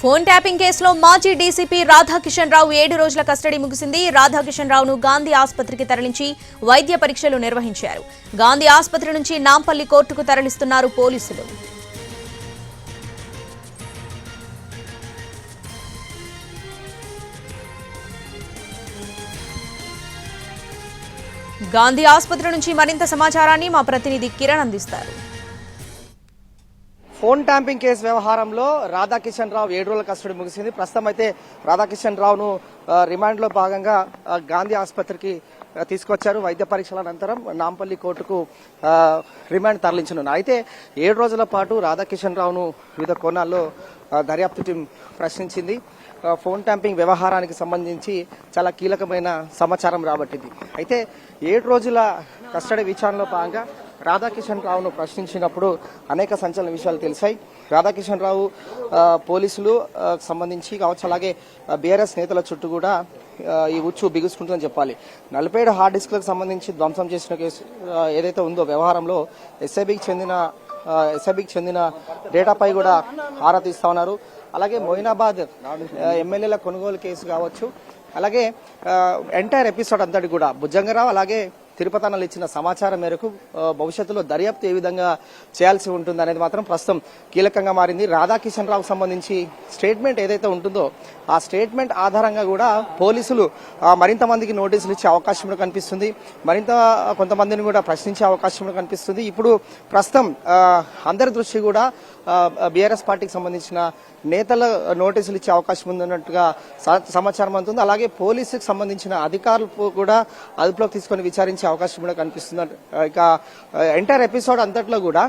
Phone tapping కేసులో మాజీ DCP Radhakishan రావు ఏడు రోజుల కస్టడీ ముగిసింది. రాధాకిషన్ రావును గాంధీ ఆసుపత్రికి తరలించి వైద్య పరీక్షలు నిర్వహించారు. గాంధీ ఆసుపత్రి నుంచి నాంపల్లి కోర్టుకు తరలిస్తున్నారు పోలీసులు. గాంధీ ఆసుపత్రి నుంచి మరింత సమాచారాన్ని మా ప్రతినిధి కిరణ్ అందిస్తారు. ఫోన్ ట్యాంపింగ్ కేసు వ్యవహారంలో రాధాకిషన్ రావు ఏడు రోజుల కస్టడీ ముగిసింది. ప్రస్తుతం అయితే రాధాకిషన్ రావును రిమాండ్లో భాగంగా గాంధీ ఆసుపత్రికి తీసుకొచ్చారు. వైద్య పరీక్షల అనంతరం నాంపల్లి కోర్టుకు రిమాండ్ తరలించనున్నారు అయితే ఏడు రోజుల పాటు రాధాకిషన్ రావును వివిధ కోణాల్లో దర్యాప్తు టీం ప్రశ్నించింది. ఫోన్ ట్యాంపింగ్ వ్యవహారానికి సంబంధించి చాలా కీలకమైన సమాచారం రాబట్టింది. అయితే ఏడు రోజుల కస్టడీ విచారణలో భాగంగా రాధాకిషన్ రావును ప్రశ్నించినప్పుడు అనేక సంచలన విషయాలు తెలిసాయి. రాధాకిషన్ రావు పోలీసులు సంబంధించి కావచ్చు అలాగే బీఆర్ఎస్ నేతల చుట్టూ కూడా ఈ ఉచ్చు బిగుసుకుంటుందని చెప్పాలి. నలభై ఏడు హార్డ్ డిస్క్లకు సంబంధించి ధ్వంసం చేసిన కేసు ఏదైతే ఉందో వ్యవహారంలో ఎస్ఐబికి చెందిన ఎస్ఐబికి చెందిన డేటాపై కూడా ఆరా తీస్తా ఉన్నారు. అలాగే మొయినాబాద్ ఎమ్మెల్యేల కొనుగోలు కేసు కావచ్చు. అలాగే ఎంటైర్ ఎపిసోడ్ అంతటి కూడా భుజంగరావు అలాగే తిరుపతి అన్నలు ఇచ్చిన సమాచారం మేరకు భవిష్యత్తులో దర్యాప్తు ఏ విధంగా చేయాల్సి ఉంటుంది అనేది మాత్రం ప్రస్తుతం కీలకంగా మారింది. రాధాకిషన్ రావుకు సంబంధించి స్టేట్మెంట్ ఏదైతే ఉంటుందో ఆ స్టేట్మెంట్ ఆధారంగా కూడా పోలీసులు మరింత మందికి నోటీసులు ఇచ్చే అవకాశం కూడా కనిపిస్తుంది. మరింత కొంతమందిని కూడా ప్రశ్నించే అవకాశం కూడా కనిపిస్తుంది. ఇప్పుడు ప్రస్తుతం అందరి దృష్టి కూడా బీఆర్ఎస్ పార్టీకి సంబంధించిన నేతల నోటీసులు ఇచ్చే అవకాశం ఉందన్నట్టుగా స- సమాచారం అందుతుంది. అలాగే పోలీసుకు సంబంధించిన అధికారులు కూడా అదుపులోకి తీసుకొని విచారించే అవకాశం కూడా కనిపిస్తుంది. ఇక ఎంటైర్ ఎపిసోడ్ అంతట్లో కూడా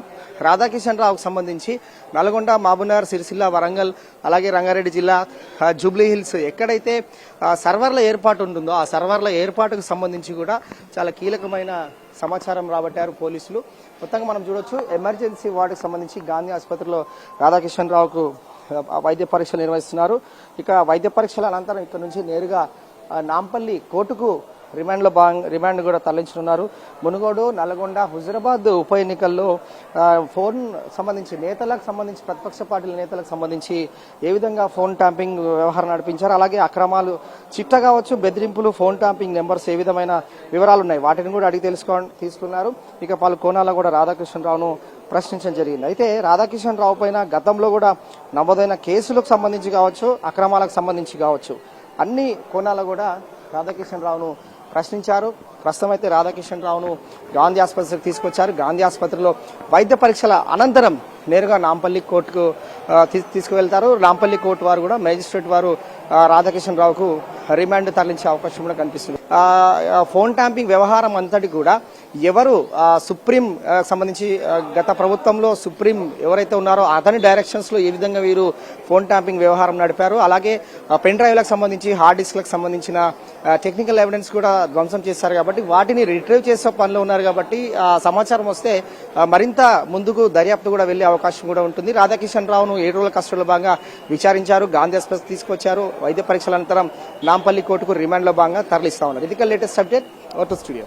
రాధాకిషన్ రావుకు సంబంధించి నల్గొండ మహబూబ్నగర్ సిరిసిల్ల వరంగల్ అలాగే రంగారెడ్డి జిల్లా జూబ్లీ హిల్స్ ఎక్కడైతే ఆ, సర్వర్ల ఏర్పాటు ఉంటుందో ఆ సర్వర్ల ఏర్పాటుకు సంబంధించి కూడా చాలా కీలకమైన సమాచారం రాబట్టారు పోలీసులు. మొత్తంగా మనం చూడొచ్చు ఎమర్జెన్సీ వార్డుకు సంబంధించి గాంధీ ఆసుపత్రిలో రాధాకిషన్ రావుకు వైద్య పరీక్షలు నిర్వహిస్తున్నారు. ఇక వైద్య పరీక్షల అనంతరం ఇక్కడ నుంచి నేరుగా నాంపల్లి కోర్టుకు రిమాండ్లో భాగంగా రిమాండ్ కూడా తరలించనున్నారు. మునుగోడు నల్గొండ హుజరాబాద్ ఉప ఎన్నికల్లో ఫోన్ సంబంధించి నేతలకు సంబంధించి ప్రతిపక్ష పార్టీల నేతలకు సంబంధించి ఏ విధంగా ఫోన్ ట్యాంపింగ్ వ్యవహారం నడిపించారు? అలాగే అక్రమాలు చిట్ట కావచ్చు బెదిరింపులు ఫోన్ ట్యాంపింగ్ నెంబర్స్ ఏ విధమైన వివరాలు ఉన్నాయి? వాటిని కూడా అడిగి తెలుసుకో తీసుకున్నారు. ఇక పలు కోణాల్లో కూడా రాధాకృష్ణరావును ప్రశ్నించడం జరిగింది. అయితే రాధాకిషన్ రావు పైన గతంలో కూడా నమోదైన కేసులకు సంబంధించి కావచ్చు అక్రమాలకు సంబంధించి కావచ్చు అన్ని కోణాలు కూడా రాధాకిషన్ రావును ప్రశ్నించారు. ప్రస్తుతం అయితే రాధాకిషన్ రావును గాంధీ ఆసుపత్రికి తీసుకొచ్చారు. గాంధీ ఆసుపత్రిలో వైద్య పరీక్షల అనంతరం నేరుగా నాంపల్లి కోర్టుకు తీసుకువెళ్తారు. నాంపల్లి కోర్టు వారు కూడా మేజిస్ట్రేట్ వారు రాధాకిషన్ రావుకు రిమాండ్ తరలించే అవకాశం కూడా కనిపిస్తుంది. ఫోన్ ట్యాంపింగ్ వ్యవహారం అంతటి కూడా ఎవరు సుప్రీం సంబంధించి గత ప్రభుత్వంలో సుప్రీం ఎవరైతే ఉన్నారో అతని డైరెక్షన్స్లో ఏ విధంగా వీరు ఫోన్ ట్యాంపింగ్ వ్యవహారం నడిపారు. అలాగే పెన్ డ్రైవ్లకు సంబంధించి హార్డ్ డిస్క్లకు సంబంధించిన టెక్నికల్ ఎవిడెన్స్ కూడా ధ్వంసం చేశారు కాబట్టి వాటిని రిట్రీవ్ చేసే పనిలో ఉన్నారు కాబట్టి ఆ సమాచారం వస్తే మరింత ముందుకు దర్యాప్తు కూడా వెళ్ళే అవకాశం అవకాశం కూడా ఉంటుంది. రాధాకిషన్ రావును ఏడు రోజుల కస్టడీలో భాగంగా విచారించారు. గాంధీ ఆసుపత్రి తీసుకొచ్చారు. వైద్య పరీక్షల అనంతరం నాంపల్లి కోర్టుకు రిమాండ్లో భాగంగా తరలిస్తా ఉన్నారు. ఇది లేటెస్ట్ అప్డేట్ ఓటు స్టూడియో.